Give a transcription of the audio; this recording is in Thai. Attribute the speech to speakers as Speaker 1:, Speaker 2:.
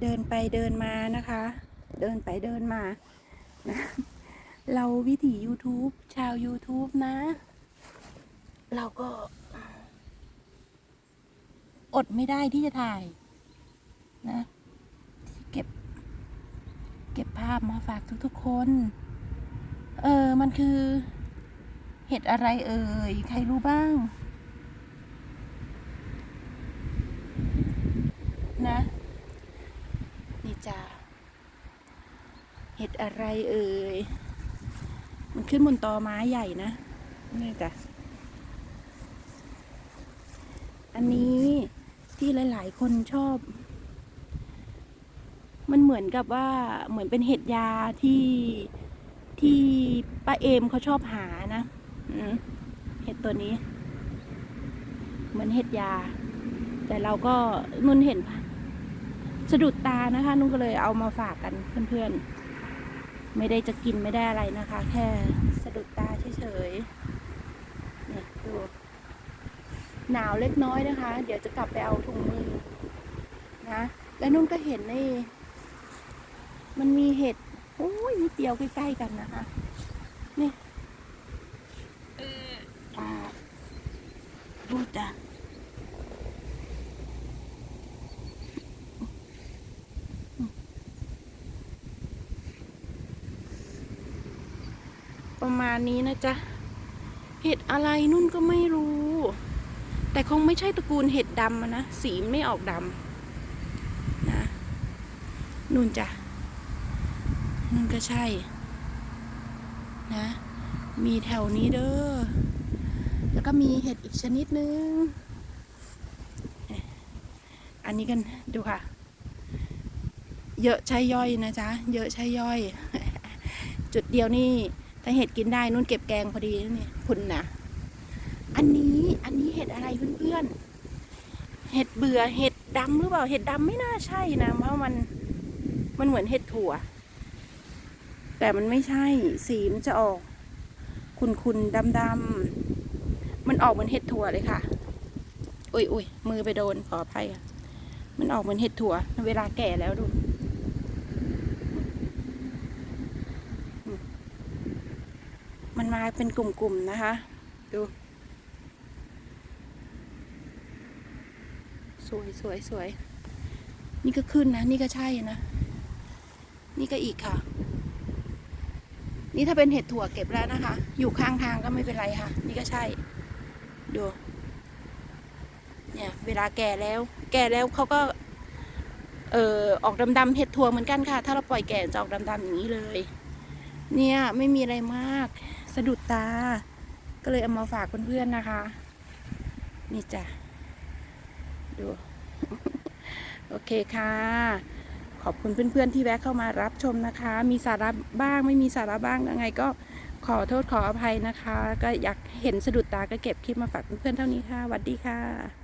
Speaker 1: เดินไปเดินมานะคะ เดินไปเดินมานะเราวิถี YouTube ชาว YouTube นะ เราก็ อดไม่ได้ที่จะถ่ายนะ เก็บ เก็บภาพมาฝากทุกๆคน เออ มันคือ เห็ดอะไรเอ่ย ใครรู้บ้าง นะ นี่จ้า เห็ดอะไรเอ่ย มันขึ้นบนตอไม้ใหญ่นะนี่จ้ะ อันนี้ที่หลาย ๆ คนชอบ มันเหมือนกับว่าเหมือนเป็นเห็ดยาที่ที่ป้าเอมเขาชอบหานะเห็ดตัวนี้ เหมือนเห็ดยา แต่เราก็นุ่นเห็นสะดุดตานะคะ นุ่นก็เลยเอามาฝากกันเพื่อน ๆ ไม่ได้จะกินไม่ได้อะไรนะคะ แค่สะดุดตาเฉยๆเนี่ยดูหนาวเล็กน้อยนะคะ เดี๋ยวจะกลับไปเอาถุงมือนะ แล้วนุ่นก็เห็นนี่มันมีเห็ดโอ้ยนิดเดียวใกล้ๆกันนะคะ นี่เอออ่าดูจ้ะ ประมาณนี้นะจ๊ะ เห็ดอะไรนุ่นก็ไม่รู้ แต่คงไม่ใช่ตระกูลเห็ดดำนะ สีไม่ออกดำนะ นุ่นจ้ะ นุ่นก็ใช่ นะ มีแถวนี้เด้อ แล้วก็มีเห็ดอีกชนิดนึง อันนี้กันดูค่ะ เยอะใช่ย่อยนะจ๊ะ เยอะใช่ย่อยจุดเดียวนี่ ถ้าเห็ดกินได้นุ่นเก็บแกงพอดีนี่คุณนะอันนี้อันนี้เห็ดอะไรเพื่อนๆเห็ดเบื่อเห็ดดำหรือเปล่าเห็ดดำไม่น่าใช่นะเพราะมันมันเหมือนเห็ดถั่ว แต่มันไม่ใช่สีมันจะออกคุนคุนดำดำๆมันออกเหมือนเห็ดถั่วเลยค่ะอุ้ยอุ้ยมือไปโดนขออภัยมันออกเหมือนเห็ดถั่ว เวลาแก่แล้วดู มัน มาเป็นกลุ่มๆนะคะ ดู สวยสวยสวย นี่ก็ขึ้นนะ นี่ก็ใช่นะ นี่ก็อีกค่ะ นี่ถ้าเป็นเห็ดถั่วเก็บแล้วนะคะ อยู่ข้างทางก็ไม่เป็นไรค่ะ นี่ก็ใช่ ดู เนี่ยเวลาแก่แล้ว แก่แล้วเขาก็เอ่อออกดำๆเห็ดถั่วเหมือนกันค่ะ ถ้าเราปล่อยแก่จะออกดำๆอย่างนี้เลย เนี่ย ไม่มีอะไรมาก สะดุดตา ก็เลยเอามาฝากเพื่อนๆนะคะ นี่จ้ะ ดู โอเคค่ะ ขอบคุณเพื่อนๆที่แวะเข้ามารับชมนะคะ มีสาระบ้างไม่มีสาระบ้างยังไงก็ขอโทษขออภัยนะคะ ก็อยากเห็นสะดุดตาก็เก็บคลิปมาฝากเพื่อนๆเท่านี้ค่ะสวัสดีค่ะ